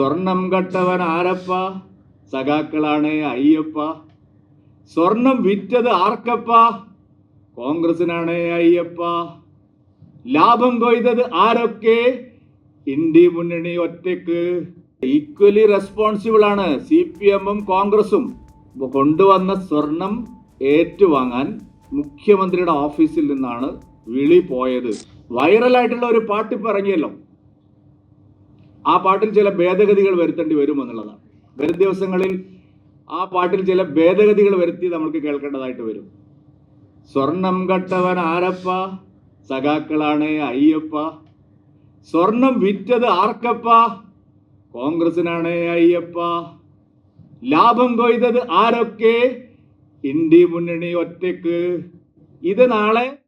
സ്വർണം കട്ടവൻ ആരപ്പ? സഖാക്കളാണ് അയ്യപ്പ. സ്വർണം വിറ്റത് ആർക്കപ്പ? കോൺഗ്രസിനാണ് അയ്യപ്പ. ലാഭം കൊയ്തത് ആരൊക്കെ? ഇന്ത്യ മുന്നണി ഒറ്റയ്ക്ക്. ഈക്വലി റെസ്പോൺസിബിൾ ആണ് സി പി എമ്മും കോൺഗ്രസും. കൊണ്ടുവന്ന സ്വർണം ഏറ്റുവാങ്ങാൻ മുഖ്യമന്ത്രിയുടെ ഓഫീസിൽ നിന്നാണ് വിളി പോയത്. വൈറലായിട്ടുള്ള ഒരു പാട്ട് ഇപ്പൊ ഇറങ്ങിയല്ലോ. ആ പാട്ടിൽ ചില ഭേദഗതികൾ വരുത്തേണ്ടി വരും എന്നുള്ളതാണ് വരും ദിവസങ്ങളിൽ ആ പാട്ടിൽ ചില ഭേദഗതികൾ വരുത്തി നമുക്ക് കേൾക്കേണ്ടതായിട്ട് വരും. സ്വർണം കട്ടവൻ ആരപ്പ? സഖാക്കളാണ് അയ്യപ്പ. സ്വർണം വിറ്റത് ആർക്കപ്പ? കോൺഗ്രസിനാണ് അയ്യപ്പ. ലാഭം കൊയ്തത് ആരൊക്കെ? ഇന്ത്യ മുന്നണി ഒറ്റയ്ക്ക് ഇത് നാളെ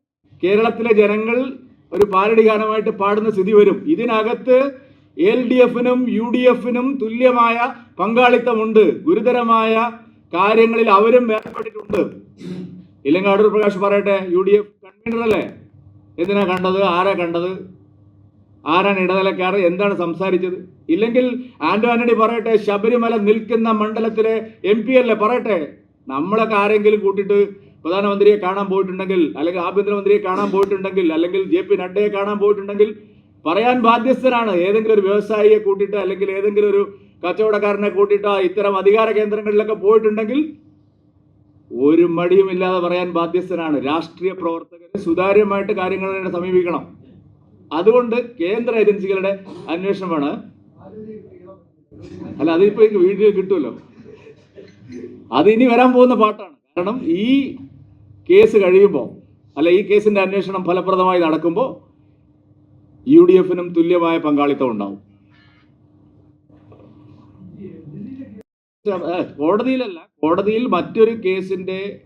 കേരളത്തിലെ ജനങ്ങൾ ഒരു പാരടി ഗാനമായിട്ട് പാടുന്ന സ്ഥിതി വരും. ഇതിനകത്ത് എൽ ഡി എഫിനും യു ഡി എഫിനും തുല്യമായ പങ്കാളിത്തമുണ്ട്. ഗുരുതരമായ കാര്യങ്ങളിൽ അവരും ഏർപ്പെട്ടിട്ടുണ്ട്. ഇല്ലെങ്കിൽ അടൂർ പ്രകാശ് പറയട്ടെ യു ഡി എഫ് കൺവീനർ അല്ലേ എന്തിനാ കണ്ടത്? ആരാ കണ്ടത്? ആരാണ് ഇടനിലക്കാരൻ? എന്താണ് സംസാരിച്ചത്? ഇല്ലെങ്കിൽ ആന്റോ ആന്റണി പറയട്ടെ ശബരിമല നിൽക്കുന്ന മണ്ഡലത്തിലെ എം പി അല്ലേ? പറയട്ടെ. നമ്മളൊക്കെ ആരെങ്കിലും കൂട്ടിയിട്ട് പ്രധാനമന്ത്രിയെ കാണാൻ പോയിട്ടുണ്ടെങ്കിൽ അല്ലെങ്കിൽ ആഭ്യന്തരമന്ത്രിയെ കാണാൻ പോയിട്ടുണ്ടെങ്കിൽ അല്ലെങ്കിൽ ജെ പി നഡ്ഡയെ കാണാൻ പോയിട്ടുണ്ടെങ്കിൽ പറയാൻ ബാധ്യസ്ഥനാണ് ഏതെങ്കിലും ഒരു വ്യവസായിയെ കൂട്ടിയിട്ട് അല്ലെങ്കിൽ ഏതെങ്കിലും ഒരു കച്ചവടക്കാരനെ കൂട്ടിയിട്ട് ഇത്തരം അധികാര കേന്ദ്രങ്ങളിലൊക്കെ പോയിട്ടുണ്ടെങ്കിൽ ഒരു മടിയുമില്ലാതെ പറയാൻ ബാധ്യസ്ഥനാണ്. രാഷ്ട്രീയ പ്രവർത്തകർ സുതാര്യമായിട്ട് കാര്യങ്ങളെ സമീപിക്കണം. അതുകൊണ്ട് കേന്ദ്ര ഏജൻസികളുടെ അന്വേഷണമാണ്. അല്ല അതിപ്പോ വീഡിയോ കിട്ടുമല്ലോ. അത് ഇനി വരാൻ പോകുന്ന പാട്ടാണ്. കാരണം ഈ കേസ് കഴിയുമ്പോൾ അല്ല ഈ കേസിന്റെ അന്വേഷണം ഫലപ്രദമായി നടക്കുമ്പോൾ യു ഡി എഫിനും തുല്യമായ പങ്കാളിത്തം ഉണ്ടാവും. കോടതിയിലല്ല. കോടതിയിൽ മറ്റൊരു കേസിന്റെ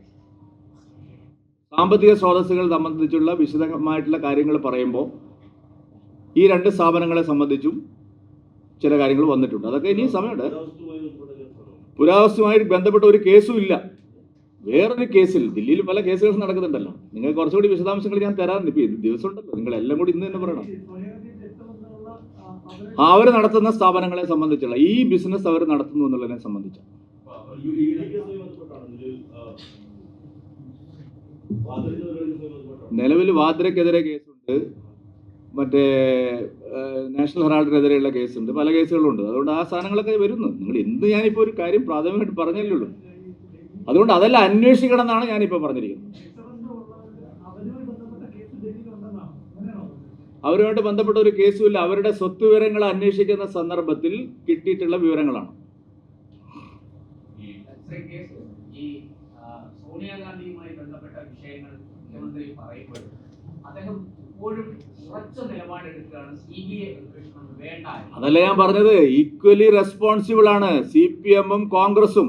സാമ്പത്തിക സ്രോതസ്സുകൾ സംബന്ധിച്ചുള്ള വിശദമായിട്ടുള്ള കാര്യങ്ങൾ പറയുമ്പോൾ ഈ രണ്ട് സ്ഥാപനങ്ങളെ സംബന്ധിച്ചും ചില കാര്യങ്ങൾ വന്നിട്ടുണ്ട്. അതൊക്കെ ഇനിയും സമയമുണ്ട്. പുരാവസ്തുമായി ബന്ധപ്പെട്ട ഒരു കേസും ഇല്ല. വേറൊരു കേസിൽ ദില്ലിയിൽ പല കേസുകൾ നടക്കുന്നുണ്ടല്ലോ. നിങ്ങൾ കുറച്ചുകൂടി വിശദാംശങ്ങൾ ഞാൻ തരാറുണ്ട്. ഇപ്പൊ ദിവസം ഉണ്ടല്ലോ. നിങ്ങൾ എല്ലാം കൂടി ഇന്ന് തന്നെ പറയണം. അവർ നടത്തുന്ന സ്ഥാപനങ്ങളെ സംബന്ധിച്ചുള്ള ഈ ബിസിനസ് അവർ നടത്തുന്നു എന്നുള്ളതിനെ സംബന്ധിച്ച. നിലവിൽ വാദ്രക്കെതിരെ കേസുണ്ട്. മറ്റേ നാഷണൽ ഹെറാൾഡിനെതിരെയുള്ള കേസുണ്ട്. പല കേസുകളുണ്ട്. അതുകൊണ്ട് ആ സാധനങ്ങളൊക്കെ വരുന്നു. നിങ്ങൾ എന്ത് ഞാനിപ്പോൾ ഒരു കാര്യം പ്രാഥമികമായിട്ട് പറഞ്ഞല്ലേ ഉള്ളൂ. അതുകൊണ്ട് അതെല്ലാം അന്വേഷിക്കണം എന്നാണ് ഞാനിപ്പോൾ പറഞ്ഞിരിക്കുന്നത്. അവരുമായിട്ട് ബന്ധപ്പെട്ട ഒരു കേസുമില്ല. അവരുടെ സ്വത്ത് വിവരങ്ങൾ അന്വേഷിക്കുന്ന സന്ദർഭത്തിൽ കിട്ടിയിട്ടുള്ള വിവരങ്ങളാണ്. സോണിയാഗാന്ധിയുമായി ബന്ധപ്പെട്ട വിഷയങ്ങൾ മുഖ്യമന്ത്രി അദ്ദേഹം അതല്ല ഞാൻ പറഞ്ഞത്? ഈക്വലി റെസ്പോൺസിബിൾ ആണ്. സി പി എമ്മും കോൺഗ്രസും.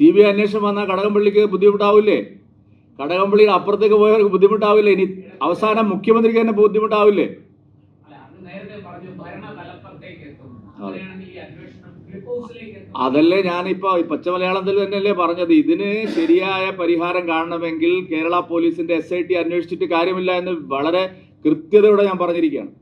സി ബി ഐ അന്വേഷണം വന്നാൽ കടകംപള്ളിക്ക് ബുദ്ധിമുട്ടാവില്ലേ? കടകംപള്ളിയുടെ അപ്പുറത്തേക്ക് പോയവർക്ക് ബുദ്ധിമുട്ടാവില്ലേ? ഇനി അവസാനം മുഖ്യമന്ത്രിക്ക് തന്നെ ബുദ്ധിമുട്ടാവില്ലേ? അതല്ലേ ഞാനിപ്പോ പച്ച മലയാളത്തിൽ തന്നെയല്ലേ പറഞ്ഞത്. ഇതിന് ശരിയായ പരിഹാരം കാണണമെങ്കിൽ കേരള പോലീസിന്റെ എസ് ഐ ടി അന്വേഷിച്ചിട്ട് കാര്യമില്ല എന്ന് വളരെ കൃത്യതയോടെ ഞാൻ പറഞ്ഞിരിക്കുകയാണ്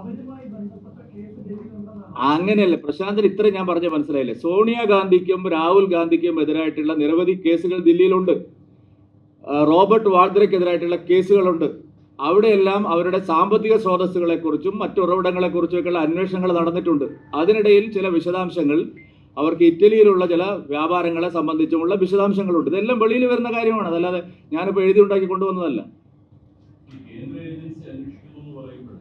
അവരുമായി ബന്ധപ്പെട്ട കേസ് ഡൽഹിയിലുണ്ടെന്നാണ് അങ്ങനെയല്ല. പ്രശാന്തൻ ഇത്ര ഞാൻ പറഞ്ഞ മനസ്സിലായില്ലേ? സോണിയാഗാന്ധിക്കും രാഹുൽ ഗാന്ധിക്കും എതിരായിട്ടുള്ള നിരവധി കേസുകൾ ദില്ലിയിലുണ്ട്. റോബർട്ട് വാദ്രയ്ക്കെതിരായിട്ടുള്ള കേസുകളുണ്ട്. അവിടെയെല്ലാം അവരുടെ സാമ്പത്തിക സ്രോതസ്സുകളെ കുറിച്ചും മറ്റു ഉറവിടങ്ങളെ കുറിച്ചൊക്കെയുള്ള അന്വേഷണങ്ങൾ നടന്നിട്ടുണ്ട്. അതിനിടയിൽ ചില വിശദാംശങ്ങൾ അവർക്ക് ഇറ്റലിയിലുള്ള ചില വ്യാപാരങ്ങളെ സംബന്ധിച്ചുമുള്ള വിശദാംശങ്ങളുണ്ട്. ഇതെല്ലാം വെളിയിൽ വരുന്ന കാര്യമാണ്. അതല്ലാതെ ഞാനിപ്പോൾ എഴുതി ഉണ്ടാക്കി കൊണ്ടുവന്നതല്ല കേന്ദ്ര ഏജൻസി അന്വേഷിക്കുന്നു എന്ന് പറയുമ്പോൾ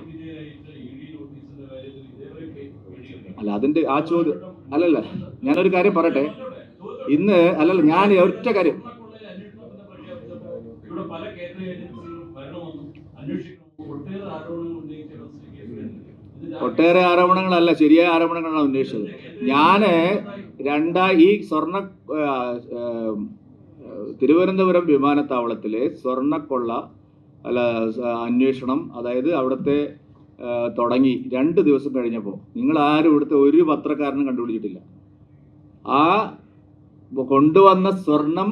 ഇതിനെതിരെയായിട്ട് ഇ ഡി നോട്ടീസിന്റെ കാര്യത്തിൽ ഇതേവരെ കേൾക്കുകയില്ല. അല്ല അതിന്റെ ആ ചോദ്യം അല്ലല്ല ഞാനൊരു കാര്യം പറയട്ടെ. ഇന്ന് അല്ലല്ല ഞാൻ ഒറ്റ കാര്യം ഒട്ടേറെ ആരോപണങ്ങളല്ല ശരിയായ ആരോപണങ്ങളാണ് ഉന്നയിച്ചത്. ഞാൻ രണ്ടാ ഈ സ്വർണ തിരുവനന്തപുരം വിമാനത്താവളത്തിലെ സ്വർണക്കൊള്ള അല്ല അന്വേഷണം അതായത് അവിടുത്തെ തുടങ്ങി രണ്ട് ദിവസം കഴിഞ്ഞപ്പോൾ നിങ്ങൾ ആരും ഇവിടുത്തെ ഒരു പത്രക്കാരനും കണ്ടുപിടിച്ചിട്ടില്ല. ആ കൊണ്ടുവന്ന സ്വർണം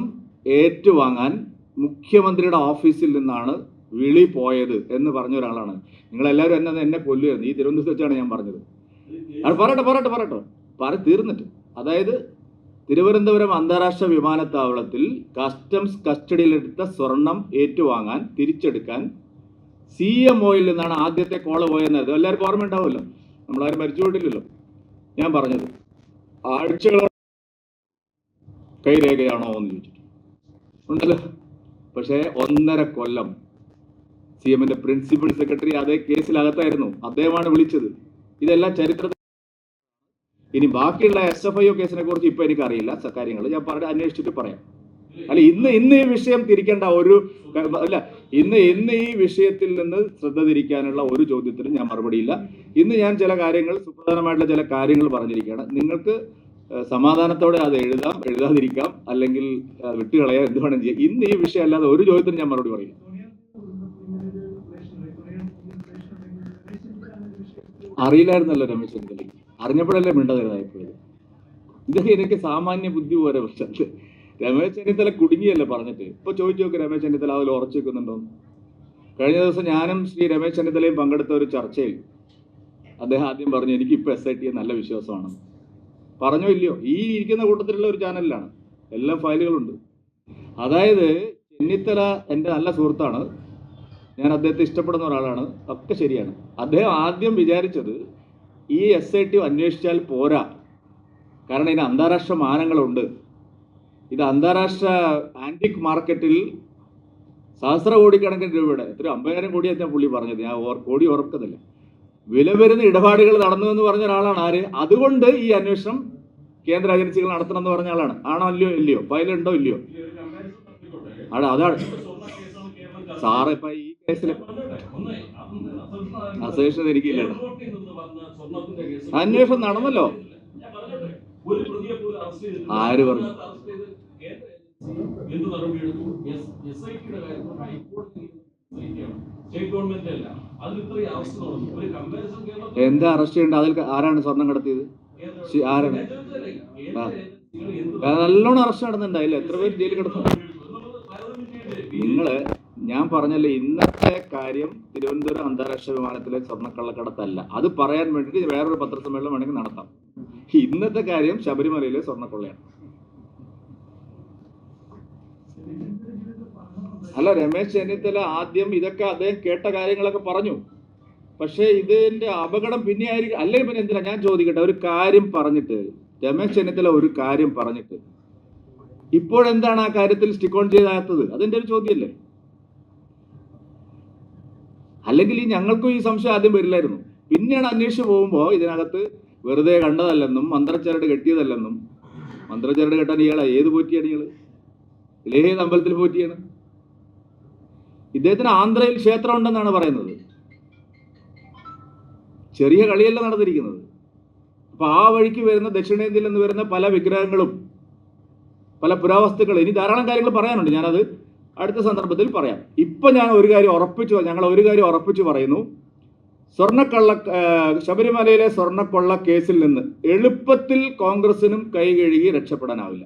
ഏറ്റുവാങ്ങാൻ മുഖ്യമന്ത്രിയുടെ ഓഫീസിൽ നിന്നാണ് വിളി പോയത് എന്ന് പറഞ്ഞ ഒരാളാണ്. നിങ്ങളെല്ലാവരും എന്നെ എന്നെ കൊല്ലുമായിരുന്നു ഈ തിരുവനന്തപുരത്ത് വെച്ചാണ് ഞാൻ പറഞ്ഞത്. അത് പറയട്ടെ പറയട്ടെ പറയട്ടെ പറ തീർന്നിട്ട്. അതായത് തിരുവനന്തപുരം അന്താരാഷ്ട്ര വിമാനത്താവളത്തിൽ കസ്റ്റംസ് കസ്റ്റഡിയിലെടുത്ത സ്വർണം ഏറ്റുവാങ്ങാൻ തിരിച്ചെടുക്കാൻ സി എം ഒയിൽ നിന്നാണ് ആദ്യത്തെ കോൾ പോയെന്നത് എല്ലാവർക്കും ഓർമ്മ ഉണ്ടാവുമല്ലോ? നമ്മളാരും മരിച്ചുകൊണ്ടില്ലല്ലോ ഞാൻ പറഞ്ഞത് ആഴ്ചകളോ കൈരേഖയാണോ എന്ന് ചോദിച്ചിട്ട്. ഉണ്ടല്ലോ? പക്ഷേ ഒന്നര കൊല്ലം സി എമ്മിന്റെ പ്രിൻസിപ്പൽ സെക്രട്ടറി അതേ കേസിലകത്തായിരുന്നു. അദ്ദേഹമാണ് വിളിച്ചത്. ഇതെല്ലാം ചരിത്രത്തിൽ ഇനി ബാക്കിയുള്ള എസ് എഫ് ഐ ഒ കേസിനെ കുറിച്ച് ഇപ്പൊ എനിക്കറിയില്ല. കാര്യങ്ങൾ ഞാൻ പറഞ്ഞ അന്വേഷിച്ചിട്ട് പറയാം. അല്ല ഇന്ന് ഇന്ന് ഈ വിഷയം തിരിക്കേണ്ട ഒരു അല്ല ഇന്ന് ഇന്ന് ഈ വിഷയത്തിൽ നിന്ന് ശ്രദ്ധ തിരിക്കാനുള്ള ഒരു ചോദ്യത്തിനും ഞാൻ മറുപടിയില്ല. ഇന്ന് ഞാൻ ചില കാര്യങ്ങൾ സുപ്രധാനമായിട്ടുള്ള ചില കാര്യങ്ങൾ പറഞ്ഞിരിക്കുകയാണ്. നിങ്ങൾക്ക് സമാധാനത്തോടെ അത് എഴുതാം എഴുതാതിരിക്കാം അല്ലെങ്കിൽ വിട്ടുകളയാം എന്ത് വേണം ചെയ്യാം. ഇന്ന് ഈ വിഷയം അല്ലാതെ ഒരു ചോദ്യത്തിന് ഞാൻ മറുപടി പറയില്ല. അറിയില്ലായിരുന്നല്ലോ രമേശ് ചെന്നിത്തലയ്ക്ക്. അറിഞ്ഞപ്പോഴല്ലേ മിണ്ടതരുതായിപ്പോയത് ഇതൊക്കെ എനിക്ക് സാമാന്യ ബുദ്ധി പോലെ പ്രശ്നത്തിൽ രമേശ് ചെന്നിത്തല കുടുങ്ങിയല്ലേ പറഞ്ഞിട്ട്? ഇപ്പൊ ചോദിച്ചു നോക്ക് രമേശ് ചെന്നിത്തല അതിൽ ഉറച്ചു വെക്കുന്നുണ്ടോ കഴിഞ്ഞ ദിവസം ഞാനും ശ്രീ രമേശ് ചെന്നിത്തലയും പങ്കെടുത്ത ഒരു ചർച്ചയിൽ അദ്ദേഹം ആദ്യം പറഞ്ഞു എനിക്ക് ഇപ്പൊ എസ് ഐ ടി നല്ല വിശ്വാസമാണ്. പറഞ്ഞോ ഇല്ലയോ? ഈ ഇരിക്കുന്ന കൂട്ടത്തിലുള്ള ഒരു ചാനലിലാണ്. എല്ലാ ഫയലുകളുണ്ട്. അതായത് ചെന്നിത്തല എന്റെ നല്ല സുഹൃത്താണ്. ഞാൻ അദ്ദേഹത്തെ ഇഷ്ടപ്പെടുന്ന ഒരാളാണ്. ഒക്കെ ശരിയാണ്. അദ്ദേഹം ആദ്യം വിചാരിച്ചത് ഈ എസ് ഐ ടി അന്വേഷിച്ചാൽ പോരാ. കാരണം ഇതിന് അന്താരാഷ്ട്ര മാനങ്ങളുണ്ട്. ഇത് അന്താരാഷ്ട്ര ആന്റിക് മാർക്കറ്റിൽ സഹസ്ര കോടിക്കണക്കിന് രൂപയുടെ എത്ര അമ്പതിനായിരം കോടിയാണ് പുള്ളി പറഞ്ഞത് ഞാൻ കോടി ഓർക്കുന്നില്ല വില വരുന്ന ഇടപാടുകൾ നടന്നു എന്ന് പറഞ്ഞ ഒരാളാണ് ആര് അതുകൊണ്ട് ഈ അന്വേഷണം കേന്ദ്ര ഏജൻസികൾ നടത്തണം എന്ന് പറഞ്ഞ ആളാണ് ആണോ അല്ലയോ ഇല്ലയോ ഫയലുണ്ടോ ഇല്ലയോ ആണ് അതാണ്. സാറ് ഇപ്പൊ ഈ കേസിൽ അസോസിയേഷൻ എനിക്കില്ല. അന്വേഷണം നടന്നല്ലോ. ആര് പറഞ്ഞു? എന്ത് നടപടിയെടുത്തു എസ് എസ് ഐ ടിയുടെ കാര്യത്തിൽ ഹൈക്കോടതി. സ്റ്റേറ്റ് ഗവൺമെന്റ് അല്ല. അതിൽ ഇത്രയും അവസ്ഥ നടന്നു. ഒരു കമ്പാരിസൺ കേരളത്തിൽ എന്താ അറസ്റ്റ് ചെയ്യേണ്ട അതിൽ ആരാണ് സ്വർണം കടത്തിയത്? ആരാണ്? നല്ലോണം അറസ്റ്റ് നടന്നിട്ടുണ്ടായില്ല എത്ര പേര് ജയിലിൽ കിടന്നു? നിങ്ങൾ ഞാൻ പറഞ്ഞല്ലേ ഇന്നത്തെ കാര്യം തിരുവനന്തപുരം അന്താരാഷ്ട്ര വിമാനത്തിലെ സ്വർണക്കള്ളക്കടത്തല്ല. അത് പറയാൻ വേണ്ടിയിട്ട് വേറൊരു പത്രസമ്മേളനം വേണമെങ്കിൽ നടത്താം. ഇന്നത്തെ കാര്യം ശബരിമലയിലെ സ്വർണക്കൊള്ളയാണ്. അല്ല രമേശ് ചെന്നിത്തല ആദ്യം ഇതൊക്കെ അദ്ദേഹം കേട്ട കാര്യങ്ങളൊക്കെ പറഞ്ഞു. പക്ഷേ ഇതിന്റെ അപകടം പിന്നെ ആയിരിക്കും അല്ലെങ്കിൽ പിന്നെ എന്തിനാ? ഞാൻ ചോദിക്കട്ടെ. ഒരു കാര്യം പറഞ്ഞിട്ട്. രമേശ് ചെന്നിത്തല ഒരു കാര്യം പറഞ്ഞിട്ട്. ഇപ്പോഴെന്താണ് ആ കാര്യത്തിൽ സ്റ്റിക്ക് ഓൺ ചെയ്താത്തത് അതിന്റെ ഒരു ചോദ്യമല്ലേ? അല്ലെങ്കിൽ ഈ ഞങ്ങൾക്കും ഈ സംശയം ആദ്യം വരില്ലായിരുന്നു. പിന്നെയാണ് അന്വേഷിച്ച് പോകുമ്പോൾ ഇതിനകത്ത് വെറുതെ കണ്ടതല്ലെന്നും മന്ത്രച്ചരട് കെട്ടിയതല്ലെന്നും മന്ത്രച്ചരട് കെട്ടാൻ ഇയാളെ ഏത് പോറ്റിയാണ് ഇയാൾ? ഏത് അമ്പലത്തിൽ പോറ്റിയാണ്. ഇദ്ദേഹത്തിന് ആന്ധ്രയിൽ ക്ഷേത്രം ഉണ്ടെന്നാണ് പറയുന്നത്. ചെറിയ കളിയല്ല നടന്നിരിക്കുന്നത്. അപ്പൊ ആ വഴിക്ക് വരുന്ന ദക്ഷിണേന്ത്യയിൽ നിന്ന് വരുന്ന പല വിഗ്രഹങ്ങളും പല പുരാവസ്തുക്കളും ഇനി ധാരാളം കാര്യങ്ങൾ പറയാനുണ്ട്. ഞാനത് അടുത്ത സന്ദർഭത്തിൽ പറയാം. ഇപ്പൊ ഞാൻ ഒരു കാര്യം ഉറപ്പിച്ചു ഞങ്ങൾ ഒരു കാര്യം ഉറപ്പിച്ചു പറയുന്നു. സ്വർണക്കള്ള ശബരിമലയിലെ സ്വർണക്കൊള്ള കേസിൽ നിന്ന് എളുപ്പത്തിൽ കോൺഗ്രസിനും കൈ കഴുകി രക്ഷപ്പെടാനാവില്ല.